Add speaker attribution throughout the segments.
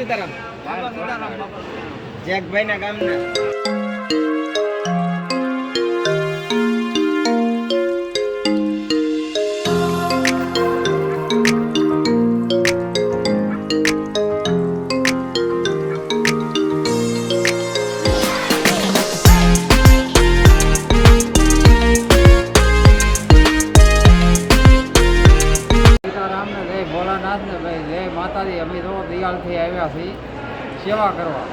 Speaker 1: સીતારામ. જેકભાઈ ના ગામના.
Speaker 2: સેવા કરવા.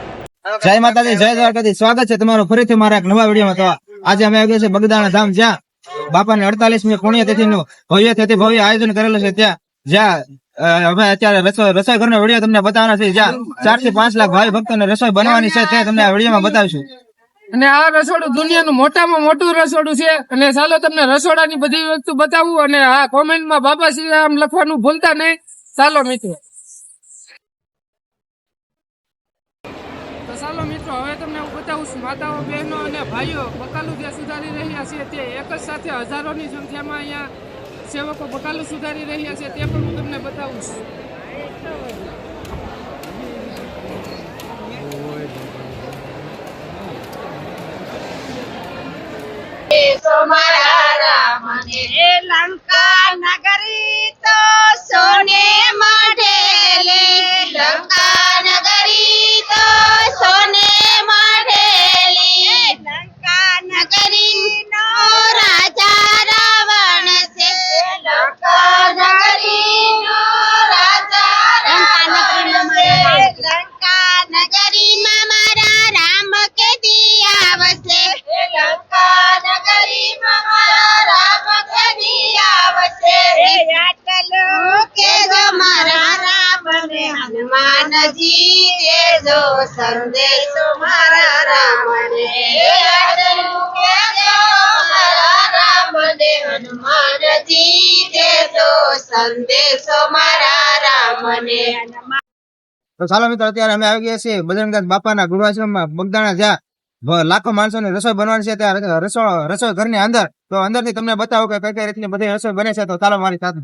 Speaker 3: જય માતાજી જય દ્વારકાજી સ્વાગત છે તમારું ફરીથી મારા એક નવા વિડીયોમાં. તો આજે અમે આવ્યા છે બગદાણા ધામ. જ્યાં બાપાની અડતાલીસમી પુણ્યતિથિ નું ભવ્ય તેથી ભવ્ય આયોજન કરેલું છે. ત્યાં જ્યાં અમે અત્યારે રસોઈ રસોઈ ઘરનો વીડિયો તમને બતાવવાના છે જ્યાં ચારથી પાંચ લાખ ભાઈ ભક્તોને રસોઈ બનવાની છે તે તમને આ વિડીયોમાં બતાવીશું.
Speaker 4: અને આ રસોડું દુનિયાનું મોટામાં મોટું રસોડું છે. અને ચાલો તમને રસોડાની બધી વસ્તુ બતાવું અને આ કોમેન્ટમાં બાબા શ્રી રામ લખવાનું ભૂલતા નહીં. ચાલો મિત્રો. ચાલો મિત્રો, હવે તમને હું બતાવું છું, માતાઓ, બહેનો અને ભાઈઓ બકાલું જે સુધારી રહ્યા છે તે એક જ સાથે હજારોની સંખ્યામાં અહીંયા સેવકો બકાલું સુધારી રહ્યા છે તે પણ હું તમને બતાવું છું.
Speaker 5: નગરી સંદેશો મારા રામને.
Speaker 3: તો ચાલો મિત્રો, અત્યારે અમે આવી ગયા છીએ બજરંગદાસ બાપાના ગૃહાશ્રમમાં. બગદાણા જ્યાં લાખો લાખો માણસોની રસોઈ બનવાની છે, ત્યાં રસોઈ રસોઈ ઘરની અંદર. તો અંદરથી તમને બતાવો કે કઈ કઈ રીતની બધી રસોઈ બને છે, તો ચાલો મારી સાથે.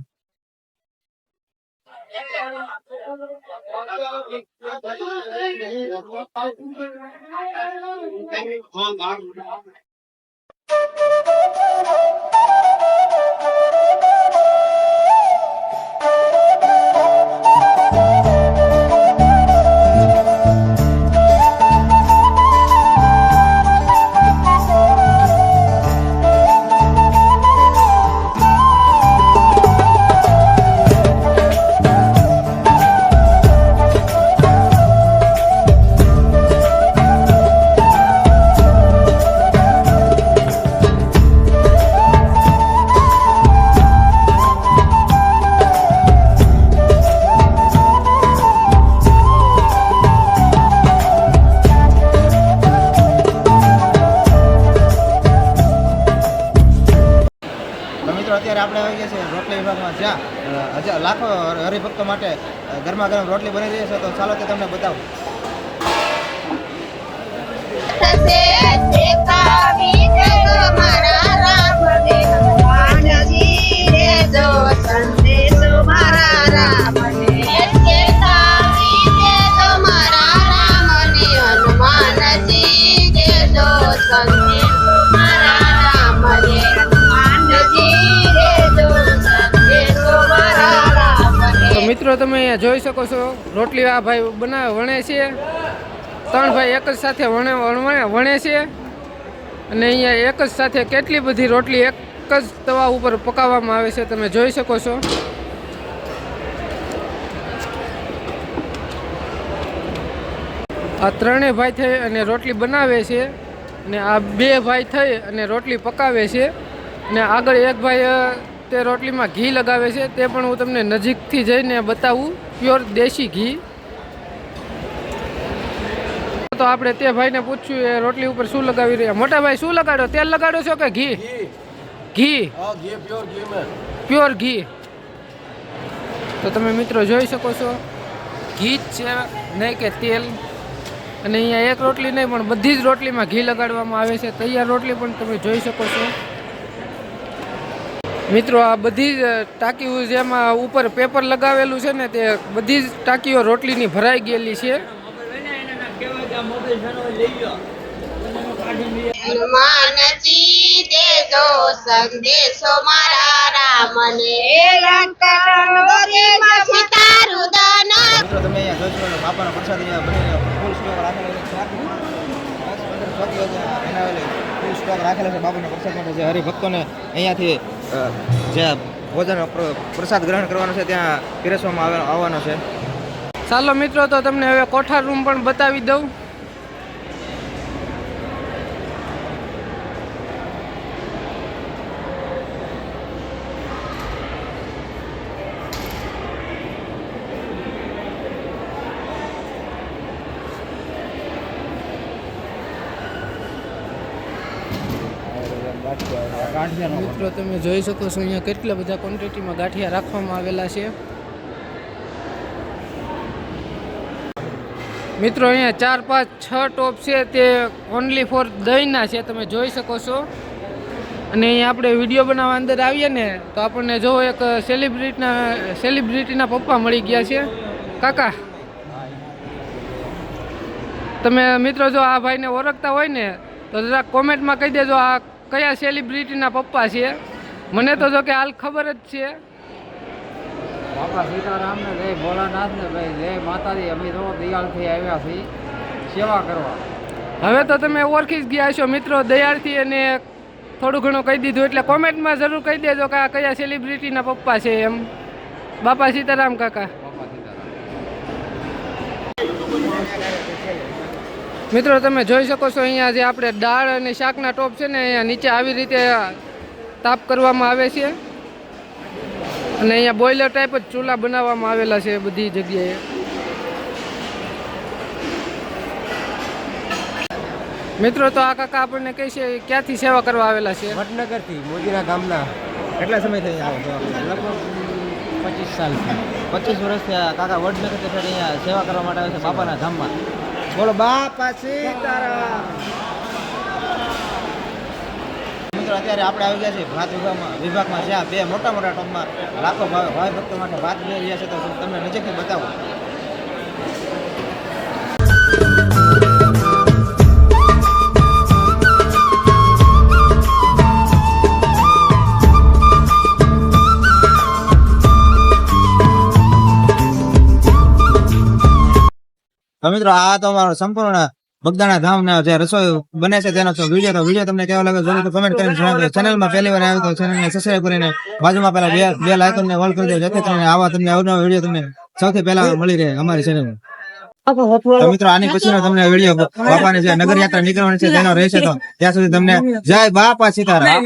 Speaker 3: અત્યારે આપણે આવી ગયા છે રોટલી વિભાગમાં. જ્યાં હજાર લાખો હરિભક્તો માટે ગરમા ગરમ રોટલી બની રહી છે, તો ચાલો તે તમને બતાવું.
Speaker 4: મિત્રો, તમે અહીંયા જોઈ શકો છો, રોટલી આ ભાઈ બનાવે વણે છે. ત્રણ ભાઈ એક જ સાથે વણે વણે છે. અને અહીંયા એક જ સાથે કેટલી બધી રોટલી એક જ તવા ઉપર પકાવવામાં આવે છે, તમે જોઈ શકો છો. આ ત્રણેય ભાઈ થઈ અને રોટલી બનાવે છે અને આ બે ભાઈ થઈ અને રોટલી પકાવે છે. અને આગળ એક ભાઈ તે રોટલીમાં ઘી લગાવે છે તે પણ હું તમને નજીકથી જઈને બતાવું. પ્યોર દેશી ઘી. તો આપણે તે ભાઈને પૂછ્યું એ રોટલી ઉપર શું લગાવી રહ્યા? મોટા ભાઈ શું લગાડો? તેલ લગાડો છો કે ઘી? ઘી. પ્યોર ઘી. તો તમે મિત્રો જોઈ શકો છો ઘી જ છે નહીં કે તેલ. અને અહીંયા એક રોટલી નહીં પણ બધી જ રોટલીમાં ઘી લગાડવામાં આવે છે. તૈયાર રોટલી પણ તમે જોઈ શકો છો. મિત્રો આ બધી જ ટાંકીઓ જેમાં ઉપર પેપર લગાવેલું છે ને તે બધી જ ટાંકીઓ રોટલીની ભરાઈ ગયેલી છે.
Speaker 5: હનુમાનજી દેજો સંદેશો મારા રામને લંકામાં સીતારું દાન
Speaker 3: મિત્રો તમે અહીંયા જોઈ શકો બાપાનો પ્રસાદ અહીંયા બનીને ફૂલ સ્ટોક રાખેલો છે ફૂલ સ્ટોક રાખેલો છે બાપાના પ્રસાદ માટે જે હરિભક્તોને અહીંયાથી અ, જે ભોજન પ્ર- પ્રસાદ ગ્રહણ કરવાનો છે ત્યાં પીરસવામાં આવે- આવવાનો છે.
Speaker 4: ચાલો મિત્રો તો તમને હવે કોઠાર રૂમ પણ બતાવી દઉં. મિત્રો તમે જોઈ શકો છો અહીંયા કેટલા બધા ક્વોન્ટિટીમાં ગાંઠિયા રાખવામાં આવેલા છે. મિત્રો અહીંયા ચાર પાંચ છ ટોપ છે તે ઓનલી ફોર દહીંના છે તમે જોઈ શકો છો. અને અહીંયા આપણે વીડિયો બનાવવા અંદર આવીએ ને તો આપણને જો એક સેલિબ્રિટીના સેલિબ્રિટીના પપ્પા મળી ગયા છે. કાકા તમે મિત્રો જો આ ભાઈને ઓળખતા હોય ને તો જરા કોમેન્ટમાં કહી દેજો આ કયા સેલિબ્રિટીના પપ્પા છે? મને તો જો કે હાલ ખબર જ છે.
Speaker 2: બાપા સીતારામ ને જય ભોળાનાથ ને ભાઈ જય માતાજી અમે તો દિયાળથી આવ્યા છીએ. સેવા કરવા.
Speaker 4: હવે તો તમે ઓળખી જ ગયા છો મિત્રો દયાળથી અને થોડું ઘણું કહી દીધું એટલે કોમેન્ટમાં જરૂર કહી દેજો કે આ કયા સેલિબ્રિટીના પપ્પા છે એમ. બાપા સીતારામ કાકા
Speaker 2: બાપા સીતારામ
Speaker 4: મિત્રો તમે જોઈ શકો છો અહીંયા જે આપણે દાળ અને શાકના ટોપ છે ને અહીંયા નીચે આવી રીતે તાપ કરવામાં આવે છે. અને અહીંયા બોઇલર ટાઈપ જ ચૂલા બનાવવામાં આવેલા છે બધી જગ્યાએ. મિત્રો તો આ કાકા આપણને કહે છે ક્યાંથી સેવા કરવા આવેલા છે?
Speaker 2: વડનગરથી મોદીના ગામના.
Speaker 3: કેટલા સમય થઈ આવે
Speaker 2: લગભગ પચીસ સાલ
Speaker 3: પચીસ વર્ષથી આ કાકા વડનગરથી અહીંયા સેવા કરવા માટે આવે છે બાપાના ધામમાં. બોલો, બાપા સીતારામ. મિત્રો, અત્યારે આપણે આવી ગયા છીએ ભાત વિભાગમાં વિભાગમાં જ્યાં બે મોટા મોટા ટોપમાં લાખો ભાવે ભાઈ ભક્તો માટે ભાત લઈ રહ્યા છે, તો તમને નજીકથી બતાવો. મિત્રો આ તો અમારો સંપૂર્ણ બગદાણા ધામ જે રસોઈ બને છે તેનો વીડિયો તો વીડિયો તમને કેવો લાગે જરૂર કમેન્ટ કરીને જણાવજો. ચેનલમાં પહેલી વાર આવ્યો તો ચેનલને સબસ્ક્રાઇબ કરીને બાજુમાં પેલા બે બે લાઇકનને ઓલ કરી દો જેથી તમને આવા તમને અવનવા વીડિયો તમને સૌથી પહેલા મળી રહે અમારી ચેનલમાં તો મિત્રો આની પછીનો તમને વીડિયો બાપાની જે નગર યાત્રા નીકળવાની છે તેનો રહેશે તો ત્યાં સુધી તમને જય બાપા સીતારામ.